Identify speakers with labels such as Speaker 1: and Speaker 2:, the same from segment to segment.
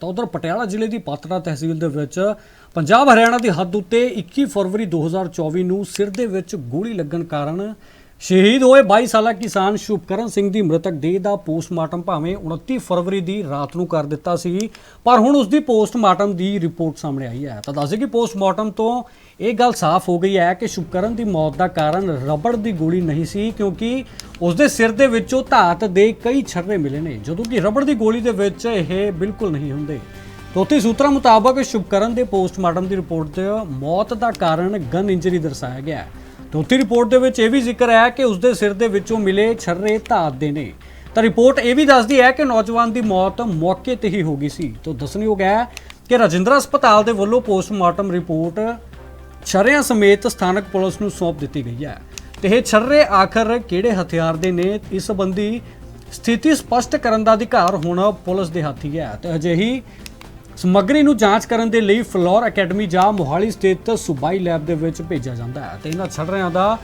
Speaker 1: ਤਾਂ ਉਧਰ ਪਟਿਆਲਾ ਜ਼ਿਲ੍ਹੇ ਦੀ ਪਾਤੜਾ ਤਹਿਸੀਲ ਦੇ ਵਿੱਚ ਪੰਜਾਬ ਹਰਿਆਣਾ ਦੀ ਹੱਦ ਉੱਤੇ 21 ਫਰਵਰੀ 2024 ਨੂੰ ਸਿਰ ਦੇ ਵਿੱਚ ਗੋਲੀ ਲੱਗਣ ਕਾਰਨ ਸ਼ਹੀਦ ਹੋਏ 22 ਸਾਲਾ ਕਿਸਾਨ ਸ਼ੁਭਕਰਨ ਸਿੰਘ ਦੀ ਮ੍ਰਿਤਕ ਦੇਹ ਦਾ ਪੋਸਟਮਾਰਟਮ ਭਾਵੇਂ 29 ਫਰਵਰੀ ਦੀ ਰਾਤ ਨੂੰ ਕਰ ਦਿੱਤਾ ਸੀ, ਪਰ ਹੁਣ ਉਸ ਦੀ ਪੋਸਟਮਾਰਟਮ ਦੀ ਰਿਪੋਰਟ ਸਾਹਮਣੇ ਆਈ ਹੈ। ਤਾਂ ਦੱਸੇ ਕਿ ਪੋਸਟਮਾਰਟਮ ਤੋਂ ਇਹ ਗੱਲ ਸਾਫ਼ ਹੋ ਗਈ ਹੈ ਕਿ ਸ਼ੁਭਕਰਨ ਦੀ ਮੌਤ ਦਾ ਕਾਰਨ ਰਬੜ ਦੀ ਗੋਲੀ ਨਹੀਂ ਸੀ, ਕਿਉਂਕਿ ਉਸ ਦੇ ਸਿਰ ਦੇ ਵਿੱਚੋਂ ਧਾਤ ਦੇ ਕਈ ਛਰਰੇ ਮਿਲੇ ਨੇ, ਜਦੋਂ ਕਿ ਰਬੜ ਦੀ ਗੋਲੀ ਦੇ ਵਿੱਚ ਇਹ ਬਿਲਕੁਲ ਨਹੀਂ ਹੁੰਦੇ। ਚੌਥੀ ਸੂਤਰਾਂ ਮੁਤਾਬਕ ਸ਼ੁਭਕਰਨ ਦੇ ਪੋਸਟਮਾਰਟਮ ਦੀ ਰਿਪੋਰਟ 'ਚ ਮੌਤ ਦਾ ਕਾਰਨ ਗਨ ਇੰਜਰੀ ਦਰਸਾਇਆ ਗਿਆ ਹੈ। ਚੌਥੀ ਰਿਪੋਰਟ ਦੇ ਵਿੱਚ ਇਹ ਵੀ ਜ਼ਿਕਰ ਹੈ ਕਿ ਉਸ ਦੇ ਸਿਰ ਦੇ ਵਿੱਚੋਂ ਮਿਲੇ ਛਰਰੇ ਧਾਤ ਦੇ ਨੇ। ਤਾਂ ਰਿਪੋਰਟ ਇਹ ਵੀ ਦੱਸਦੀ ਹੈ ਕਿ ਨੌਜਵਾਨ ਦੀ ਮੌਤ ਮੌਕੇ ਤੇ ਹੀ ਹੋ ਗਈ ਸੀ। ਤਾਂ ਦੱਸਣਯੋਗ ਹੈ ਕਿ ਰਜਿੰਦਰਾ ਹਸਪਤਾਲ ਦੇ ਵੱਲੋਂ ਪੋਸਟਮਾਰਟਮ ਰਿਪੋਰਟ ਛਰਿਆਂ ਸਮੇਤ ਸਥਾਨਕ ਪੁਲਿਸ ਨੂੰ ਸੌਂਪ ਦਿੱਤੀ ਗਈ ਹੈ। ਤੇ ਇਹ ਛਰਰੇ ਆਖਰ ਕਿਹੜੇ ਹਥਿਆਰ ਦੇ ਨੇ, ਇਸ ਸੰਬੰਧੀ ਸਥਿਤੀ ਸਪਸ਼ਟ ਕਰਨ ਦਾ ਅਧਿਕਾਰ ਹੁਣ ਪੁਲਿਸ ਦੇ ਹੱਥ ਹੀ ਹੈ। ਤੇ ਅਜਿਹੀ ਸਮੱਗਰੀ ਨੂੰ ਜਾਂਚ ਕਰਨ ਦੇ ਲਈ ਫਲੋਰ ਅਕੈਡਮੀ ਜਾਂ ਮੋਹਾਲੀ ਸਥਿਤ ਸੂਬਾਈ ਲੈਬ ਦੇ ਵਿੱਚ ਭੇਜਿਆ ਜਾਂਦਾ ਹੈ ਤੇ ਇਹਨਾਂ ਛੜਰਿਆਂ ਦਾ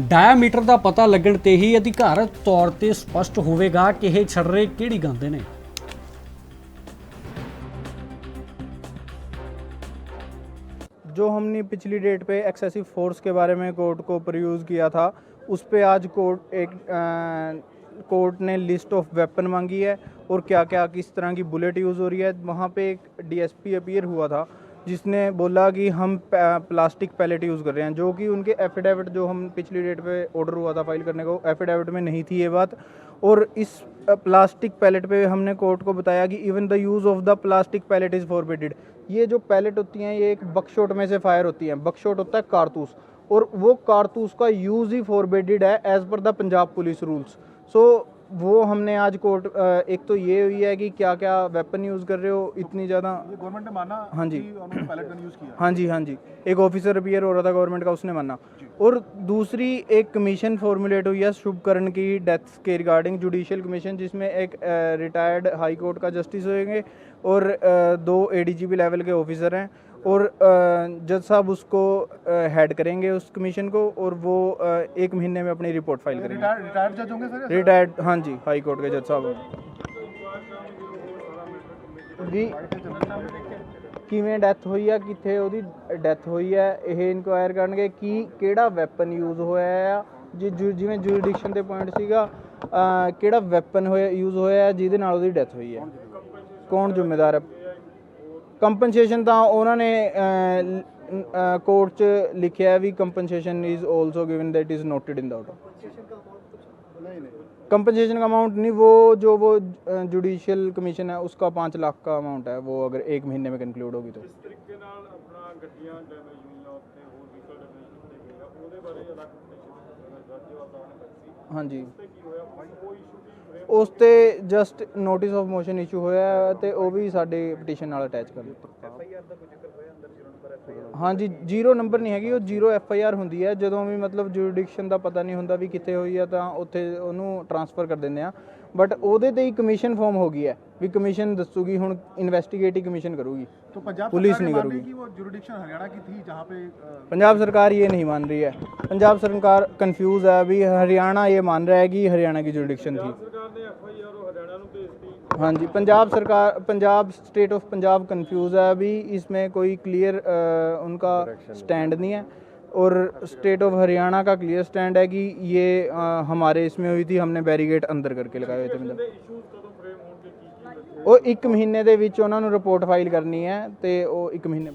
Speaker 1: ਡਾਇਆਮੀਟਰ ਦਾ ਪਤਾ ਲੱਗਣ ਤੇ ਹੀ ਅਧਿਕਾਰਤ ਤੌਰ ਤੇ ਸਪਸ਼ਟ ਹੋਵੇਗਾ ਕਿ ਇਹ ਛੜਰੇ ਕਿਹੜੀ ਗੰਦੇ ਨੇ
Speaker 2: जो हमने पिछली डेट पे एक्सेसिव फोर्स के बारे में कोर्ट को प्रयूज़ किया था उस पे आज कोर्ट एक अ, कोर्ट ने लिस्ट ऑफ वेपन मांगी है और क्या क्या किस तरह की बुलेट यूज़ हो रही है, वहाँ पे एक डीएसपी अपीयर हुआ था, जिसने बोला कि हम प्लास्टिक पैलेट यूज़ कर रहे हैं, जो कि उनके एफिडेविट जो हम पिछली डेट पे ऑर्डर हुआ था फ़ाइल करने को एफिडेविट में नहीं थी ये बात। और इस प्लास्टिक पैलेट पे हमने कोर्ट को बताया कि even the use of the plastic pallet is forbidded ये जो पैलेट होती हैं, ये एक बकशॉट में से फायर होती हैं। बकशॉट होता है कारतूस। और वो कारतूस का यूज़ ही फॉरबिडेड है as per the Punjab police rules so वो हमने आज कोर्ट एक तो ये हुई है कि क्या क्या वेपन यूज़ कर रहे हो इतनी ज़्यादा
Speaker 3: गवर्नमेंट ने माना
Speaker 2: हाँ जी। हाँ जी हाँ जी। एक ऑफिसर अपियर हो रहा था गवर्नमेंट का उसने माना। और दूसरी एक कमीशन फॉर्मुलेट हुई है शुभकरण की डेथ के रिगार्डिंग जुडिशियल कमीशन जिसमें एक रिटायर्ड हाई कोर्ट का जस्टिस होंगे और दो एडीजीपी लेवल के ऑफिसर हैं और जज साहब उसको हेड करेंगे उस कमीशन को और वो एक महीने में अपनी रिपोर्ट फ़ाइल करेंगे।
Speaker 3: रिटायर्ड जज होंगे सर
Speaker 2: रिटायर्ड हाँ जी हाई कोर्ट के जज साहब। ਜੀ ਕਿਵੇਂ ਡੈਥ ਹੋਈ ਆ, ਕਿੱਥੇ ਉਹਦੀ ਡੈਥ ਹੋਈ ਆ, ਇਹ ਇਨਕੁਆਇਰ ਕਰਨਗੇ ਕਿ ਕਿਹੜਾ ਵੈਪਨ ਯੂਜ਼ ਹੋਇਆ ਆ ਜਿਵੇਂ ਜੂਰੀਡਿਕਸ਼ਨ ਦੇ ਪੁਆਇੰਟ ਸੀਗਾ ਕਿਹੜਾ ਵੈਪਨ ਹੋਇਆ ਯੂਜ਼ ਹੋਇਆ ਜਿਹਦੇ ਨਾਲ ਉਹਦੀ ਡੈਥ ਹੋਈ ਹੈ ਕੌਣ ਜ਼ਿੰਮੇਵਾਰ ਹੈ ਕੰਪਨਸੇਸ਼ਨ ਤਾਂ ਉਹਨਾਂ ਨੇ ਕੋਰਟ 'ਚ ਲਿਖਿਆ ਵੀ compensation is also given that is noted in the order
Speaker 3: नहीं नहीं
Speaker 2: कंपनसेशन का अमाउंट नहीं वो जो वो जुडिशियल कमीशन है उसका पाँच लाख का अमाउंट है वो अगर एक महीने में कंक्लूड होगी तो
Speaker 4: ਤਰੀਕੇ ਨਾਲ ਆਪਣਾ ਗੱਡੀਆਂ ਡੈਮੇਜ ਹੋਈਆਂ ਉੱਤੇ ਹੋਰ ਵਹੀਕਲ ਡੈਮੇਜ ਕੀਤੇ ਗਏ ਆ ਉਹਦੇ ਬਾਰੇ ਅਲੱਗ ਪਟੀਸ਼ਨ ਜੱਜ ਵਾਤਾਵਰਨ ਦਿੱਤੀ
Speaker 2: हाँ जी
Speaker 4: ਤੇ ਕੀ ਹੋਇਆ ਕੋਈ ਇਸ਼ੂ ਨਹੀਂ
Speaker 2: ਉਸ ਤੇ just notice of motion issue ਹੋਇਆ ਹੈ ਤੇ ਉਹ ਵੀ ਸਾਡੇ ਪਟੀਸ਼ਨ ਨਾਲ ਅਟੈਚ ਕਰ ਦਿੱਤਾ ਹਾਂਜੀ ਜ਼ੀਰੋ ਨੰਬਰ ਨਹੀਂ ਹੈਗੀ ਉਹ ਜ਼ੀਰੋ ਐਫ ਆਈ ਆਰ ਹੁੰਦੀ ਹੈ ਜਦੋਂ ਵੀ ਮਤਲਬ ਜੁਰੀਡਿਕਸ਼ਨ ਦਾ ਪਤਾ ਨਹੀਂ ਹੁੰਦਾ ਵੀ ਕਿੱਥੇ ਹੋਈ ਹੈ ਤਾਂ ਉੱਥੇ ਉਹਨੂੰ ਟਰਾਂਸਫਰ ਕਰ ਦਿੰਦੇ ਆ ਬਟ ਉਹਦੇ ਤੇ ਹੀ ਕਮਿਸ਼ਨ ਫਾਰਮ ਹੋ ਗਈ ਹੈ ਵੀ ਕਮਿਸ਼ਨ ਦੱਸੂਗੀ ਹੁਣ ਇਨਵੈਸਟੀਗੇਟਿਵ ਕਮਿਸ਼ਨ ਕਰੂਗੀ
Speaker 3: तो पंजाब
Speaker 2: पुलिस
Speaker 3: सरकार ये
Speaker 2: नहीं
Speaker 3: मान रही
Speaker 2: करूगी।
Speaker 3: कि वो जुरिडिक्शन हरियाणा की थी जहाँ पे अ,
Speaker 2: पंजाब सरकार ये नहीं मान रही है पंजाब सरकार कंफ्यूज है अभी हरियाणा ये मान रहा है कि हरियाणा की जुरिडिक्शन थी
Speaker 4: ਸਰਕਾਰ ਨੇ ਐਫ ਆਈ ਆਰ ਉਹ ਹਰਿਆਣਾ ਨੂੰ ਭੇਜਤੀ
Speaker 2: हाँ जी पंजाब सरकार Punjab state of Punjab confuse है अभी इसमें कोई क्लियर उनका स्टैंड नहीं है और स्टेट ऑफ हरियाणा का क्लियर स्टैंड है कि ये अ, हमारे इसमें हुई थी हमने बैरिगेट अंदर करके लगाए हुए थे मतलब
Speaker 4: ਇਸ਼ੂਜ਼ ਕਦੋਂ ਫਰੇਮ ਹੋਣਗੇ ਕੀ ਕੀ
Speaker 2: ਉਹ ਇੱਕ ਮਹੀਨੇ ਦੇ ਵਿੱਚ ਉਹਨਾਂ ਨੂੰ ਰਿਪੋਰਟ ਫਾਈਲ ਕਰਨੀ ਹੈ ਤੇ ਉਹ ਇੱਕ ਮਹੀਨੇ